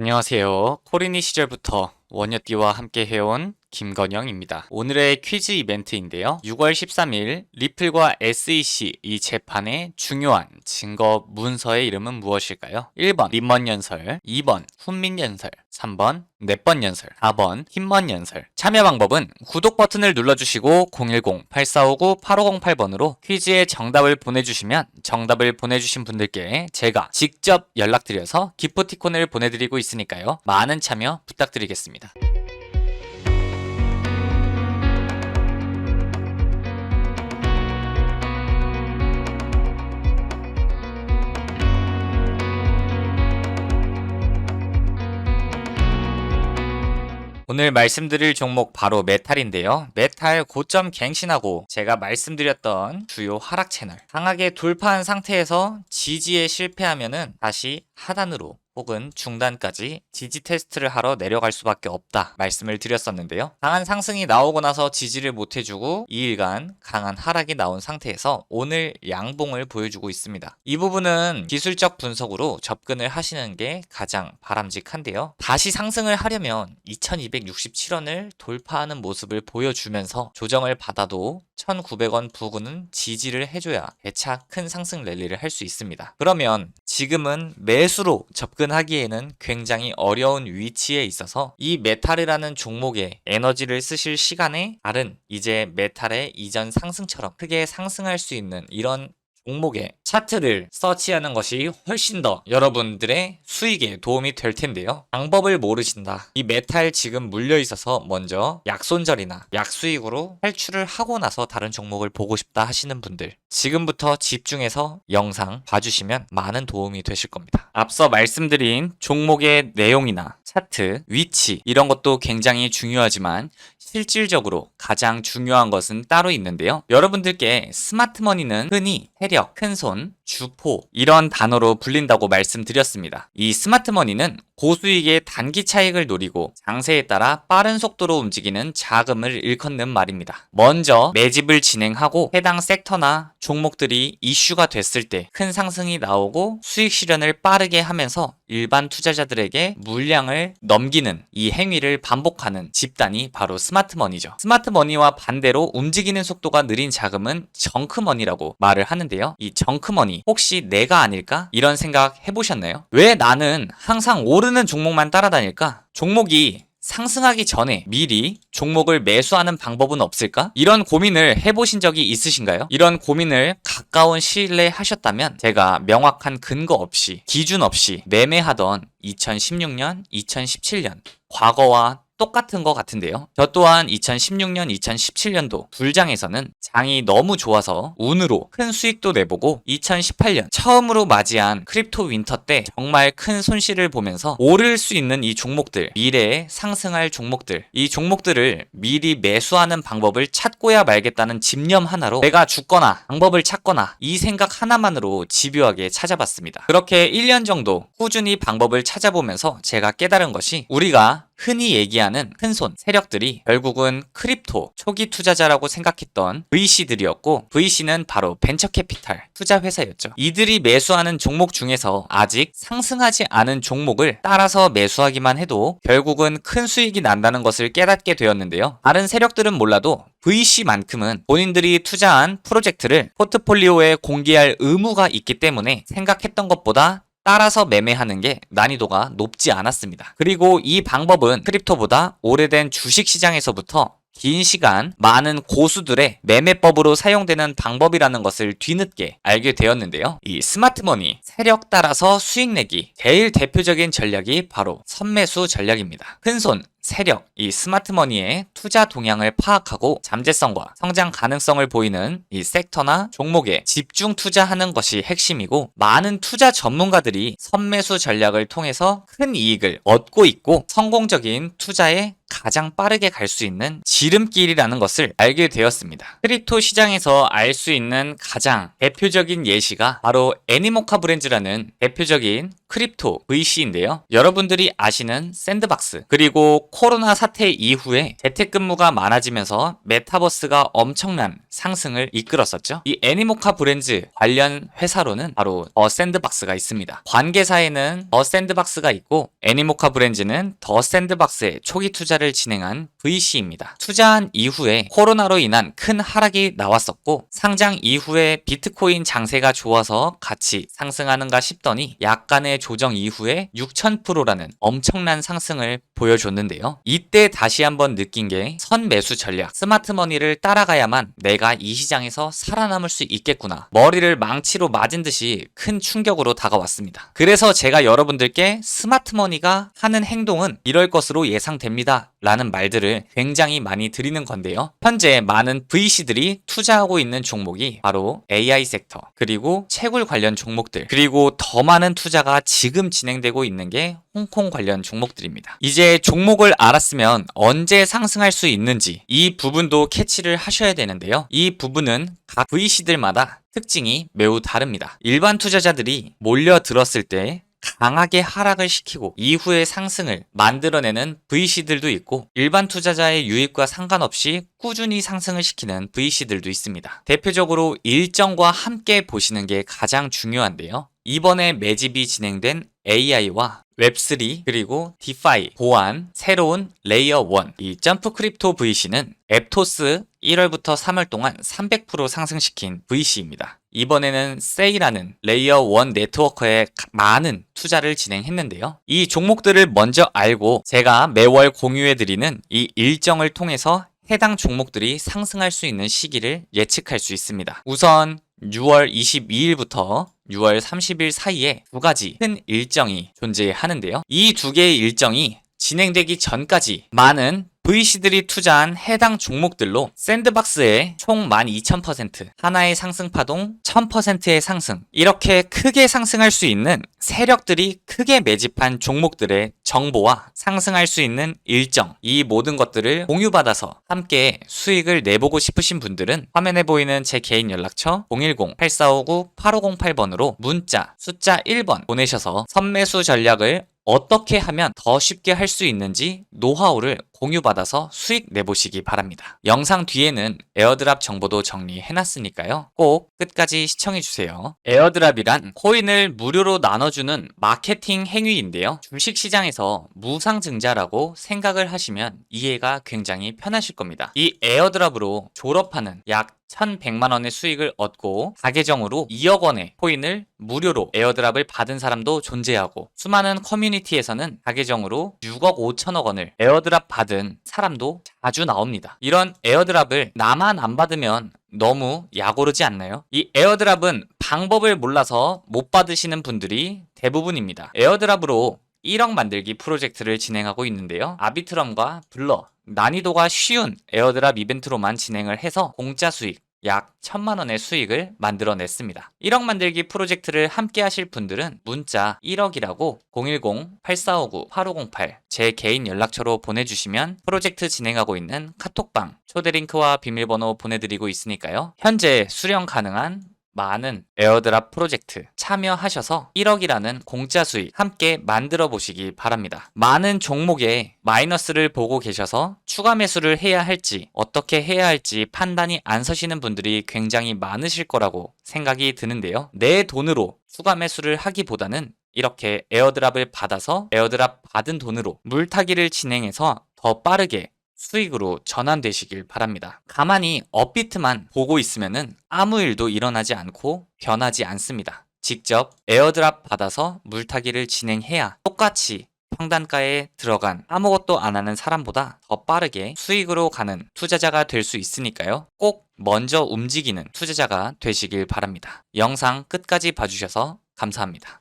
안녕하세요. 코리니 시절부터 원여띠와 함께 해온 김건영입니다. 오늘의 퀴즈 이벤트인데요. 6월 13일 리플과 SEC 이 재판의 중요한 증거 문서의 이름은 무엇일까요? 1번 림먼 연설, 2번 훈민 연설, 3번 넷번 연설, 4번 힘먼 연설. 참여 방법은 구독 버튼을 눌러주시고 010-8459-8508번으로 퀴즈의 정답을 보내주시면 정답을 보내주신 분들께 제가 직접 연락드려서 기프티콘을 보내드리고 있으니까요. 많은 참여 부탁드리겠습니다. 오늘 말씀드릴 종목 바로 메탈인데요. 메탈 고점 갱신하고 제가 말씀드렸던 주요 하락 채널 강하게 돌파한 상태에서 지지에 실패하면은 다시 하단으로 혹은 중단까지 지지 테스트를 하러 내려갈 수밖에 없다 말씀을 드렸었는데요. 강한 상승이 나오고 나서 지지를 못 해주고 2일간 강한 하락이 나온 상태에서 오늘 양봉을 보여주고 있습니다. 이 부분은 기술적 분석으로 접근을 하시는 게 가장 바람직한데요. 다시 상승을 하려면 2267원을 돌파하는 모습을 보여주면서 조정을 받아도 1900원 부근은 지지를 해줘야 대차 큰 상승 랠리를 할 수 있습니다. 그러면 지금은 매수로 접근 하기에는 굉장히 어려운 위치에 있어서 이 메탈이라는 종목에 에너지를 쓰실 시간에 다른 이제 메탈의 이전 상승처럼 크게 상승할 수 있는 이런 종목의 차트를 서치하는 것이 훨씬 더 여러분들의 수익에 도움이 될 텐데요. 방법을 모르신다. 이 메탈 지금 물려 있어서 먼저 약손절이나 약수익으로 탈출을 하고 나서 다른 종목을 보고 싶다 하시는 분들 지금부터 집중해서 영상 봐주시면 많은 도움이 되실 겁니다. 앞서 말씀드린 종목의 내용이나 차트, 위치 이런 것도 굉장히 중요하지만 실질적으로 가장 중요한 것은 따로 있는데요. 여러분들께 스마트머니는 흔히 해력, 큰손, 주포 이런 단어로 불린다고 말씀드렸습니다. 이 스마트머니는 고수익의 단기 차익을 노리고 장세에 따라 빠른 속도로 움직이는 자금을 일컫는 말입니다. 먼저 매집을 진행하고 해당 섹터나 종목들이 이슈가 됐을 때 큰 상승이 나오고 수익 실현을 빠르게 하면서 일반 투자자들에게 물량을 넘기는 이 행위를 반복하는 집단이 바로 스마트머니죠. 스마트머니와 반대로 움직이는 속도가 느린 자금은 정크머니라고 말을 하는데요. 이 정크 머니 혹시 내가 아닐까? 이런 생각 해보셨나요? 왜 나는 항상 오르는 종목만 따라다닐까? 종목이 상승하기 전에 미리 종목을 매수하는 방법은 없을까? 이런 고민을 해보신 적이 있으신가요? 이런 고민을 가까운 시일 내에 하셨다면 제가 명확한 근거 없이 기준 없이 매매하던 2016년, 2017년 과거와 똑같은 것 같은데요. 저 또한 2016년, 2017년도 불장에서는 장이 너무 좋아서 운으로 큰 수익도 내보고 2018년 처음으로 맞이한 크립토 윈터 때 정말 큰 손실을 보면서 오를 수 있는 이 종목들, 미래에 상승할 종목들, 이 종목들을 미리 매수하는 방법을 찾고야 말겠다는 집념 하나로 내가 죽거나 방법을 찾거나 이 생각 하나만으로 집요하게 찾아봤습니다. 그렇게 1년 정도 꾸준히 방법을 찾아보면서 제가 깨달은 것이 우리가 흔히 얘기하는 큰손 세력들이 결국은 크립토 초기 투자자라고 생각했던 VC들이었고 VC는 바로 벤처캐피탈 투자 회사였죠. 이들이 매수하는 종목 중에서 아직 상승하지 않은 종목을 따라서 매수하기만 해도 결국은 큰 수익이 난다는 것을 깨닫게 되었는데요. 다른 세력들은 몰라도 VC만큼은 본인들이 투자한 프로젝트를 포트폴리오에 공개할 의무가 있기 때문에 생각했던 것보다 따라서 매매하는 게 난이도가 높지 않았습니다. 그리고 이 방법은 크립토보다 오래된 주식 시장에서부터 긴 시간 많은 고수들의 매매법으로 사용되는 방법이라는 것을 뒤늦게 알게 되었는데요. 이 스마트머니 세력 따라서 수익 내기 제일 대표적인 전략이 바로 선매수 전략입니다. 큰손 세력, 이 스마트머니의 투자 동향을 파악하고 잠재성과 성장 가능성을 보이는 이 섹터나 종목에 집중 투자하는 것이 핵심이고 많은 투자 전문가들이 선매수 전략을 통해서 큰 이익을 얻고 있고 성공적인 투자에 가장 빠르게 갈 수 있는 지름길이라는 것을 알게 되었습니다. 크립토 시장에서 알 수 있는 가장 대표적인 예시가 바로 애니모카 브랜즈라는 대표적인 크립토 VC인데요. 여러분들이 아시는 샌드박스 그리고 코로나 사태 이후에 재택근무가 많아지면서 메타버스가 엄청난 상승을 이끌었었죠. 이 애니모카 브랜드 관련 회사로는 바로 더 샌드박스가 있습니다. 관계사에는 더 샌드박스가 있고 애니모카 브랜드는 더 샌드박스에 초기 투자를 진행한 VC입니다. 투자한 이후에 코로나로 인한 큰 하락이 나왔었고 상장 이후에 비트코인 장세가 좋아서 같이 상승하는가 싶더니 약간의 조정 이후에 6000%라는 엄청난 상승을 보여줬는데요. 이때 다시 한번 느낀 게 선매수 전략, 스마트 머니를 따라가야만 내가 이 시장에서 살아남을 수 있겠구나. 머리를 망치로 맞은 듯이 큰 충격으로 다가왔습니다. 그래서 제가 여러분들께 스마트 머니가 하는 행동은 이럴 것으로 예상됩니다. 라는 말들을 굉장히 많이 드리는 건데요. 현재 많은 VC들이 투자하고 있는 종목이 바로 AI 섹터, 그리고 채굴 관련 종목들, 그리고 더 많은 투자가 지금 진행되고 있는 게 홍콩 관련 종목들입니다. 이제 종목을 알았으면 언제 상승할 수 있는지 이 부분도 캐치를 하셔야 되는데요. 이 부분은 각 VC들마다 특징이 매우 다릅니다. 일반 투자자들이 몰려들었을 때 강하게 하락을 시키고 이후에 상승을 만들어내는 VC들도 있고 일반 투자자의 유입과 상관없이 꾸준히 상승을 시키는 VC들도 있습니다. 대표적으로 일정과 함께 보시는 게 가장 중요한데요. 이번에 매집이 진행된 AI와 웹3 그리고 디파이 보안 새로운 레이어 1 이 점프 크립토 VC는 앱토스 1월부터 3월 동안 300% 상승시킨 VC입니다. 이번에는 세이라는 레이어 1 네트워크에 많은 투자를 진행했는데요. 이 종목들을 먼저 알고 제가 매월 공유해드리는 이 일정을 통해서 해당 종목들이 상승할 수 있는 시기를 예측할 수 있습니다. 우선 6월 22일부터 6월 30일 사이에 두 가지 큰 일정이 존재하는데요. 이 두 개의 일정이 진행되기 전까지 많은 VC들이 투자한 해당 종목들로 샌드박스에 총12,000% 하나의 상승 파동 1,000%의 상승 이렇게 크게 상승할 수 있는 세력들이 크게 매집한 종목들의 정보와 상승할 수 있는 일정 이 모든 것들을 공유받아서 함께 수익을 내보고 싶으신 분들은 화면에 보이는 제 개인 연락처 010-8459-8508번으로 문자 숫자 1번 보내셔서 선매수 전략을 어떻게 하면 더 쉽게 할 수 있는지 노하우를 공유받아서 수익 내보시기 바랍니다. 영상 뒤에는 에어드랍 정보도 정리해놨으니까요. 꼭 끝까지 시청해주세요. 에어드랍이란 코인을 무료로 나눠주는 마케팅 행위인데요. 주식시장에서 무상증자라고 생각을 하시면 이해가 굉장히 편하실 겁니다. 이 에어드랍으로 졸업하는 약 1100만 원의 수익을 얻고 가계정으로 2억 원의 코인을 무료로 에어드랍을 받은 사람도 존재하고 수많은 커뮤니티에서는 가계정으로 6억 5천억 원을 에어드랍 받은 사람도 자주 나옵니다. 이런 에어드랍을 나만 안 받으면 너무 약오르지 않나요? 이 에어드랍은 방법을 몰라서 못 받으시는 분들이 대부분입니다. 에어드랍으로 1억 만들기 프로젝트를 진행하고 있는데요. 아비트럼과 블러, 난이도가 쉬운 에어드랍 이벤트로만 진행을 해서 공짜 수익, 약 천만 원의 수익을 만들어냈습니다. 1억 만들기 프로젝트를 함께 하실 분들은 문자 1억이라고 010-8459-8508 제 개인 연락처로 보내주시면 프로젝트 진행하고 있는 카톡방 초대 링크와 비밀번호 보내드리고 있으니까요. 현재 수령 가능한 많은 에어드랍 프로젝트 참여하셔서 1억이라는 공짜 수익 함께 만들어 보시기 바랍니다. 많은 종목에 마이너스를 보고 계셔서 추가 매수를 해야 할지 어떻게 해야 할지 판단이 안 서시는 분들이 굉장히 많으실 거라고 생각이 드는데요. 내 돈으로 추가 매수를 하기보다는 이렇게 에어드랍을 받아서 에어드랍 받은 돈으로 물타기를 진행해서 더 빠르게 수익으로 전환되시길 바랍니다. 가만히 업비트만 보고 있으면은 아무 일도 일어나지 않고 변하지 않습니다. 직접 에어드랍 받아서 물타기를 진행해야 똑같이 평단가에 들어간 아무것도 안 하는 사람보다 더 빠르게 수익으로 가는 투자자가 될 수 있으니까요. 꼭 먼저 움직이는 투자자가 되시길 바랍니다. 영상 끝까지 봐주셔서 감사합니다.